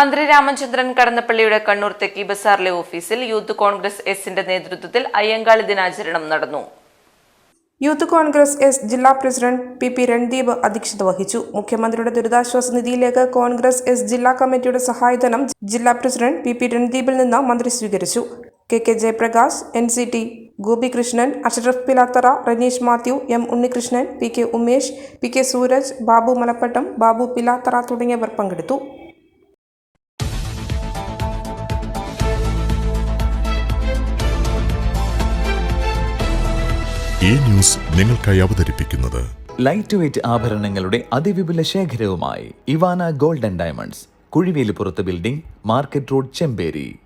മന്ത്രി രാമചന്ദ്രൻ കടന്നപ്പള്ളിയുടെ കണ്ണൂർ തെക്കി ബസാറിലെ ഓഫീസിൽ യൂത്ത് കോൺഗ്രസ് എസിന്റെ നേതൃത്വത്തിൽ അയ്യങ്കാളി ദിനാചരണം നടന്നു. യൂത്ത് കോൺഗ്രസ് എസ് ജില്ലാ പ്രസിഡന്റ് പി പി രൺദീപ് അധ്യക്ഷത വഹിച്ചു. മുഖ്യമന്ത്രിയുടെ ദുരിതാശ്വാസ നിധിയിലേക്ക് കോൺഗ്രസ് എസ് ജില്ലാ കമ്മിറ്റിയുടെ സഹായധനം ജില്ലാ പ്രസിഡന്റ് പി പി രൺദീപിൽ നിന്ന് മന്ത്രി സ്വീകരിച്ചു. K K Jayaprakash N C T Gopikrishnan Ashraf Pilathara Raneesh Mathew M Unnikrishnan P K Umesh P K Sooraj Babu Malappattam Babu Pilathara തുടങ്ങിയവർ പങ്കെടുത്തു. ഈ ന്യൂസ് നിങ്ങൾക്കായി അവതരിപ്പിക്കുന്നത്. ലൈറ്റ് വെയ്റ്റ് ആഭരണങ്ങളുടെ അതിവിപുല ശേഖരവുമായി Ivana golden diamonds കുഴിവേലിപ്പുറത്ത് building market road Chemperi.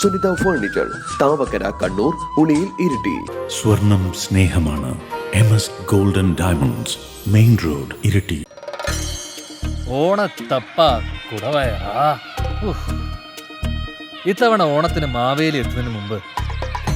Sunitha furniture Thavakkara Kannur Uliyil Iritty. സ്വർണം സ്നേഹമാണ് M S golden diamonds main road Iritty. ഓണത്തപ്പ കുടവയാ ഉഫ്. ഇത്തവണ ഓണത്തിന് മാവേലി എത്തുന്നതിന് മുമ്പ്